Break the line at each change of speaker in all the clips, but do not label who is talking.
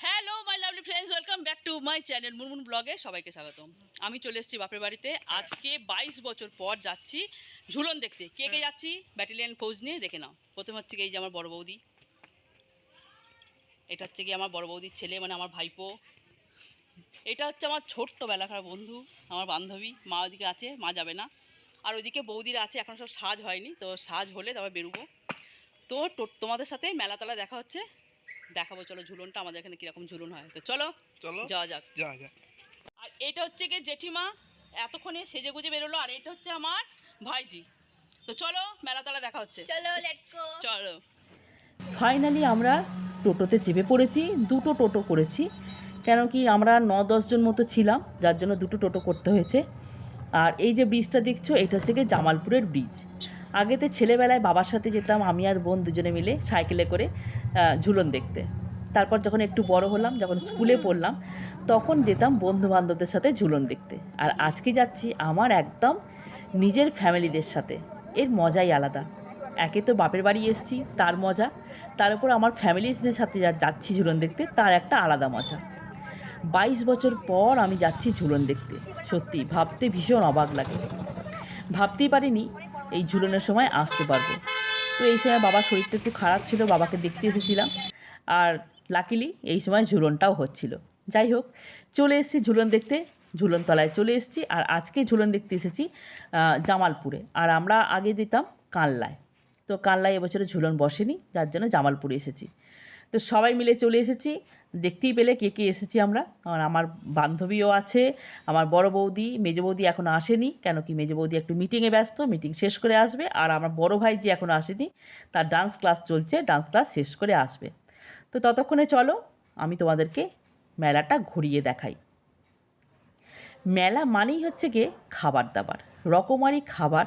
Hello my lovely friends welcome back to my channel Munmun ব্লগে সবাইকে স্বাগতম। আমি চলে এসেছি বাপের বাড়িতে। আজকে বাইশ বছর পর যাচ্ছি ঝুলন দেখতে। কে কে যাচ্ছি? ব্যাটালিয়ান ফৌজ নিয়ে দেখে নাও। প্রথম হচ্ছে কি এই যে আমার বড় বৌদি। এটা হচ্ছে কি আমার বড় বৌদির ছেলে মানে আমার ভাইপো। এটা হচ্ছে আমার ছোট্ট বেলাকার বন্ধু আমার বান্ধবী। মা ওদিকে আছে মা যাবে না। আর ওইদিকে বৌদিরা আছে এখন সব সাজ হয়নি। তো সাজ হলে তারপর বেরোবো। তো তো- তোমাদের সাথে মেলাতলা দেখা হচ্ছে। দেখাবো চলো ঝুলনটা আমাদের এখানে কীরকম ঝুলন হয়। তো চলো
চলো
যাওয়া যাক।
যা যা
আর এটা হচ্ছে গিয়ে জেঠিমা এতক্ষণে সেজে গুজে বেরোলো আর এটা হচ্ছে আমার ভাইজি। তো চলো মেলাতলা দেখা হচ্ছে।
চলো লেটস গো
চলো।
ফাইনালি আমরা টোটোতে চেপে পড়েছি দুটো টোটো করেছি কেন কি আমরা ন দশজন মতো ছিলাম যার জন্য দুটো টোটো করতে হয়েছে। আর এই যে ব্রিজটা দেখছ এটা হচ্ছে গিয়ে জামালপুরের ব্রিজ আগেতে ছেলেবেলায় বাবার সাথে যেতাম, আমি আর বোন দুজনে মিলে সাইকেলে করে ঝুলন দেখতে। তারপর যখন একটু বড় হলাম, যখন স্কুলে পড়লাম, তখন যেতাম বন্ধু বান্ধবদের সাথে ঝুলন দেখতে। আর আজকে যাচ্ছি আমার একদম নিজের ফ্যামিলিদের সাথে। এর মজাই আলাদা। একে তো বাপের বাড়ি এসেছি, তার মজা। তার উপর আমার ফ্যামিলিদের সাথে যাচ্ছি ঝুলন দেখতে, তার একটা আলাদা মজা। বাইশ বছর পর আমি যাচ্ছি ঝুলন দেখতে। সত্যি, ভাবতে ভীষণ অবাক লাগে। ভাবতেই পারিনি এই ঝুলনের সময় আসতে পারব। তো এই সময় বাবার শরীরটা একটু খারাপ ছিল, বাবাকে দেখতে এসেছিলাম। আর লাকিলি এই সময় ঝুলনটাও হচ্ছিল। যাই হোক, চলে এসেছি ঝুলন দেখতে ঝুলন তলায় চলে এসেছি। আর আজকে ঝুলন দেখতে এসেছি জামালপুরে। আর আমরা আগে দিতাম কানলায়। তো কানলায় এবছরে ঝুলন বসেনি, যার জন্য জামালপুরে এসেছি। তো সবাই মিলে চলে এসেছি। দেখতেই পেলে কে কে এসেছি আমরা। আর আমার বান্ধবীও আছে, আমার বড় বৌদি, মেজো বৌদি এখনও আসেনি। কেন কি মেজো বৌদি একটু মিটিংয়ে ব্যস্ত মিটিং শেষ করে আসবে। আর আমার বড় ভাই যে এখনও আসেনি, তার ডান্স ক্লাস চলছে ডান্স ক্লাস শেষ করে আসবে। তো ততক্ষণে চলো, আমি তোমাদেরকে মেলাটা ঘুরিয়ে দেখাই। মেলা মানেই হচ্ছে গিয়ে খাবার দাবার। রকমারি খাবার,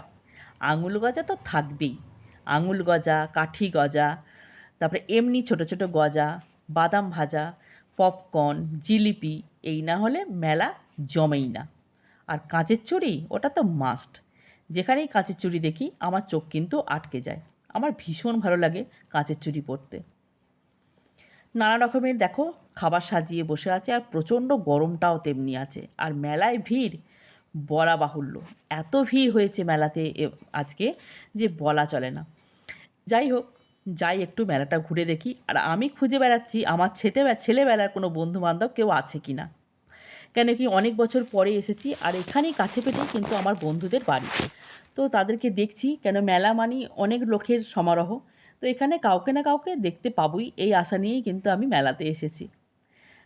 আঙুল গজা তো থাকবেই। আঙুল গজা, কাঠি গজা তারপরে এমনি ছোট ছোট গজা, বাদাম ভাজা পপকর্ন জিলিপি, এই না হলে মেলা জমেই না। আর কাঁচের চুড়ি, ওটা তো মাস্ট যেখানেই কাঁচের চুড়ি দেখি, আমার চোখ কিন্তু আটকে যায়। আমার ভীষণ ভালো লাগে কাঁচের চুড়ি পরতে। নানা রকমের, দেখো, খাবার সাজিয়ে বসে আছে আর প্রচণ্ড গরমটাও তেমনি আছে। আর মেলায় ভিড়, বলা বাহুল্য। এত ভিড় হয়েছে মেলাতে আজকে যে বলা চলে না। যাই হোক যাই একটু মেলাটা ঘুরে দেখি। আর আমি খুঁজে বেড়াচ্ছি আমার ছেলে ছেলেবেলার কোনো বন্ধু বান্ধব কেউ আছে কি না। কেন কি অনেক বছর পরে এসেছি আর এখানেই কাছে পেটেই কিন্তু আমার বন্ধুদের বাড়ি। তো তাদেরকে দেখছি কেন মেলা মানি অনেক লোকের সমারোহ। তো এখানে কাউকে না কাউকে দেখতে পাবই, এই আশা নিয়েই কিন্তু আমি মেলাতে এসেছি।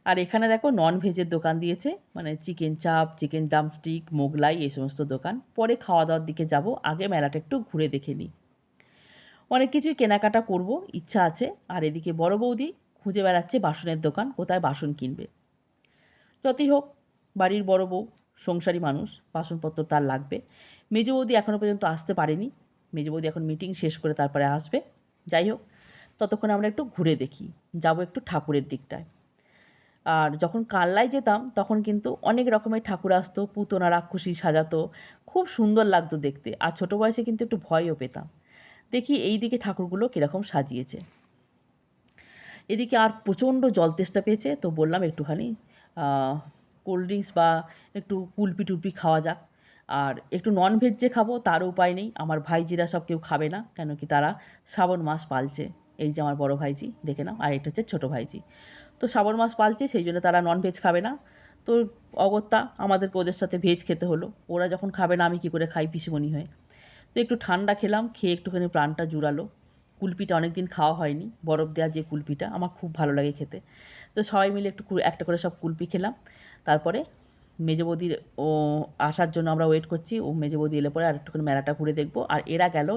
আর এখানে দেখো নন ভেজের দোকান দিয়েছে মানে চিকেন চাপ চিকেন ড্রামস্টিক মোগলাই, এই সমস্ত দোকান। পরে খাওয়া দাওয়ার দিকে যাব, আগে মেলাটা একটু ঘুরে দেখে নিই। অনেক কিছুই কেনাকাটা করব, ইচ্ছা আছে। আর এদিকে বড় বৌদি খুঁজে বেড়াচ্ছে বাসনের দোকান, কোথায় বাসন কিনবে। যতই হোক, বাড়ির বড় বউ, সংসারী মানুষ, বাসনপত্র তার লাগবে। মেজো বৌদি এখনও পর্যন্ত আসতে পারেনি। মেজো বৌদি এখন মিটিং শেষ করে তারপরে আসবে। যাই হোক, ততক্ষণ আমরা একটু ঘুরে দেখি। যাব একটু ঠাকুরের দিকটায়। আর যখন কাল্লায় যেতাম, তখন কিন্তু অনেক রকমের ঠাকুর আসতো, পুতনা রাক্ষসী সাজাতো। খুব সুন্দর লাগতো দেখতে। আর ছোটো বয়সে কিন্তু একটু ভয়ও পেতাম। দেখি এই দিকে ঠাকুরগুলো কীরকম সাজিয়েছে। এদিকে আর প্রচণ্ড জল তেষ্টা পেয়েছে, তো বললাম একটুখানি কোল্ড ড্রিঙ্কস বা একটু কুলপি টুলপি খাওয়া যাক। আর একটু নন ভেজ যে খাব তারও উপায় নেই, আমার ভাইজিরা সব কেউ খাবে না, কেন কি তারা শ্রাবণ মাস পালছে। এই যে আমার বড় ভাইজি, দেখে নাও, আর এটা হচ্ছে ছোটো ভাইজি। তো শ্রাবণ মাস পালছে, সেই জন্য তারা নন ভেজ খাবে না। তো অগত্যা আমাদেরকে ওদের সাথে ভেজ খেতে হলো। ওরা যখন খাবে না, আমি কী করে খাই, পিসিমণি হয়ে। তো একটু ঠান্ডা খেলাম, খেয়ে একটুখানি প্রাণটা জুড়ালো। কুলপিটা অনেক দিন খাওয়া হয়নি, বরফ দেওয়া যে কুলপিটা, আমার খুব ভালো লাগে খেতে। তো সবাই মিলে একটু একটা করে সব কুলপি খেলাম। তারপরে মেজো বৌদির, ও আসার জন্য আমরা ওয়েট করছি, ও মেজো বৌদি এলে পরে আর একটুখানি মেলাটা ঘুরে দেখব। আর এরা গেল,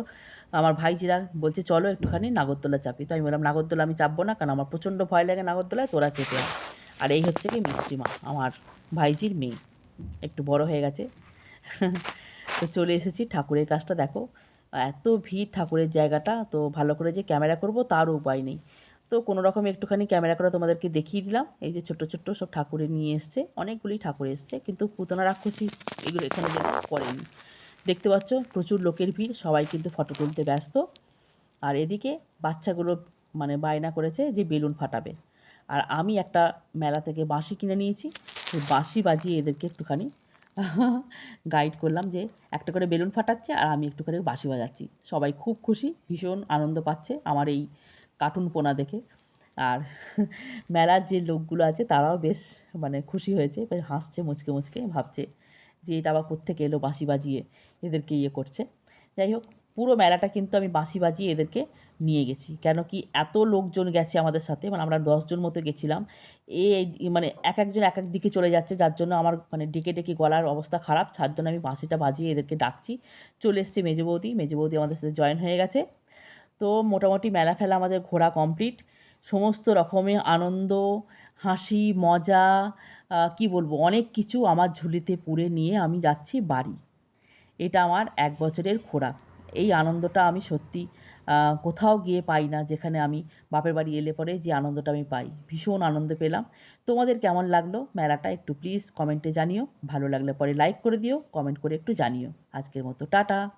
আমার ভাইজিরা বলছে, চলো একটুখানি নাগরদোলা চাপি। তো আমি বললাম, নাগরদোলা আমি চাপবো না, কারণ আমার প্রচণ্ড ভয় লাগে নাগরদোলায়, তোরা চেপে আর এই হচ্ছে কি মিষ্টি মা আমার ভাইজির মেয়ে। একটু বড় হয়ে গেছে। তো চলে এসেছি ঠাকুরের কাজটা, দেখো। এত ভিড় ঠাকুরের জায়গাটা, তো ভালো করে যে ক্যামেরা করব তারও উপায় নেই। তো কোনো রকম একটুখানি ক্যামেরা করে তোমাদেরকে দেখিয়ে দিলাম। এই যে ছোট্ট ছোট্ট সব ঠাকুরে নিয়ে এসছে, অনেকগুলি ঠাকুর এসছে, কিন্তু পুতনা রাক্ষসী এগুলো এখানে করেনি দেখতে পাচ্ছ, প্রচুর লোকের ভিড়, সবাই কিন্তু ফটো তুলতে ব্যস্ত। আর এদিকে বাচ্চাগুলো মানে বায়না করেছে যে বেলুন ফাটাবে। আর আমি একটা মেলা থেকে বাঁশি কিনে নিয়েছি বাঁশি বাজিয়ে এদেরকে একটুখানি গাইড করলাম যে একটা করে বেলুন ফাটাচ্ছে আর আমি একটু করে বাঁশি বাজাচ্ছি। সবাই খুব খুশি, ভীষণ আনন্দ পাচ্ছে আমার এই কার্টুন পোনা দেখে। আর মেলার যে লোকগুলো আছে তারাও বেশ মানে খুশি হয়েছে, বেশ হাসছে, মুচকে মুচকে ভাবছে যে এটা আবার কোত্থেকে এলো বাঁশি বাজিয়ে, এদেরকে ইয়ে করছে। যাই হোক পুরো মেলাটা কিন্তু আমি বাঁশি বাজিয়ে এদেরকে নিয়ে গেছি। কেন কি এত লোকজন গেছে আমাদের সাথে মানে আমরা দশজন মতো গেছিলাম। এ মানে এক একজন এক এক দিকে চলে যাচ্ছে, যার জন্য আমার মানে ডেকে ডেকে গলার অবস্থা খারাপ। তার জন্য আমি বাঁশিটা বাজিয়ে এদেরকে ডাকছি। চলে এসছে মেজো বৌদি। মেজো বৌদি আমাদের সাথে জয়েন হয়ে গেছে। তো মোটামুটি মেলা ফেলা আমাদের ঘোরা কমপ্লিট। সমস্ত রকমের আনন্দ, হাসি, মজা কি বলব, অনেক কিছু আমার ঝুলিতে পুরে নিয়ে আমি যাচ্ছি বাড়ি। এটা আমার এক বছরের খোরাক এই আনন্দটা আমি সত্যি কোথাও গিয়ে পাই না যেখানে আমি বাপের বাড়ি এলে পরে যে আনন্দটা আমি পাই। ভীষণ আনন্দ পেলাম। তোমাদের কেমন লাগল মেলাটা একটু প্লিজ কমেন্টে জানিও। ভালো লাগলে পরে লাইক করে দিও কমেন্ট করে একটু জানিও। আজকের মতো টাটা।